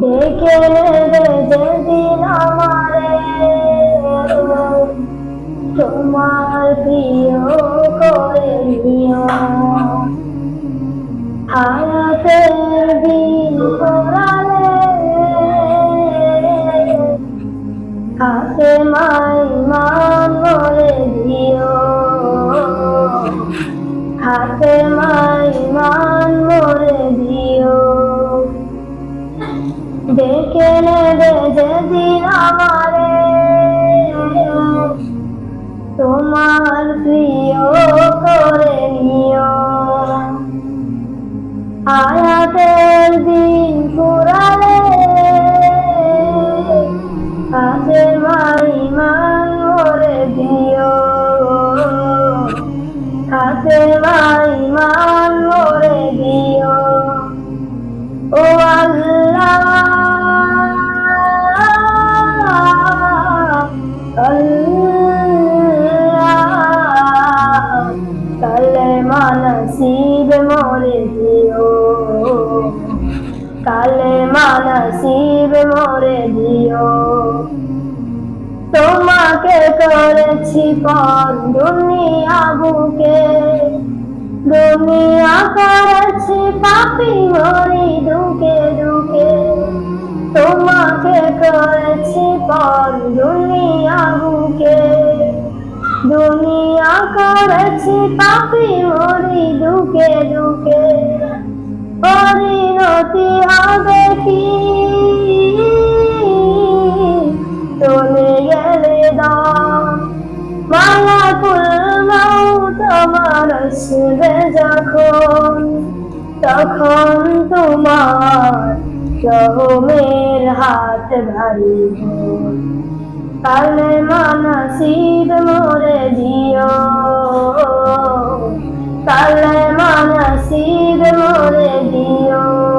ডেকে নেবে যেদিন আমারে তোমার প্রিয় করে নিও। হায়াতের দিন পড়ালে হাতে মাই মান মরে দিও। হাতে মাই মান মরে দিও। ডেকে নেবে যেদিন আমারে তোমার প্রিয় করে নিও। আয়াতের দিন পুরালে কালেমা নসিব মোরে দিও। তোমাকে করেছি পর দুনিয়া বুকে। দুনিয়া করেছি পাপি মরি দুকে দুকে। তোমাকে করেছি পর দুনিয়া বুকে। দুনিয়া করেছি পাপি মরি দুকে দুকে। পরিণতি হবে কি চলে গেলে দাম মালাকুল মাউত আমার আসবে যখন। তখন তোমার রহমের হাত ভারী। কালে মানসিব মোরে দিও। কালে মানসিব মোরে দিও।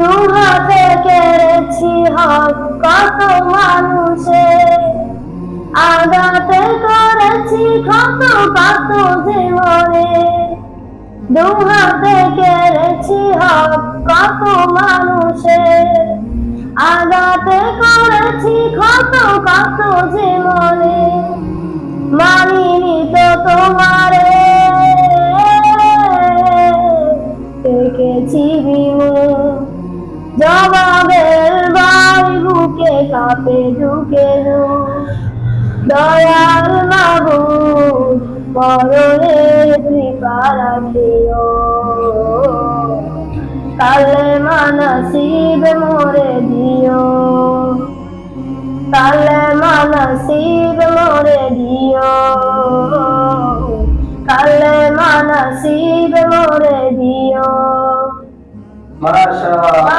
দু হাতে কেড়েছি হক, কত মানুষে। আগাতে করেছি কত কত জীবনে। দু হাতে কেড়েছি হক, কত মানুষে। আগাতে করেছি কত কত জীবনে। মানিনি তো তোমারে জবাবের বাই বুকে কাঁপে, ঢুকে দয়াল বাবু পরনে কৃপা রাখিও। কালে মানসিব মোরে দিও। কালে মানসিব মোরে দিও। কালে মানসিব মোরে দিও। মাশাআল্লাহ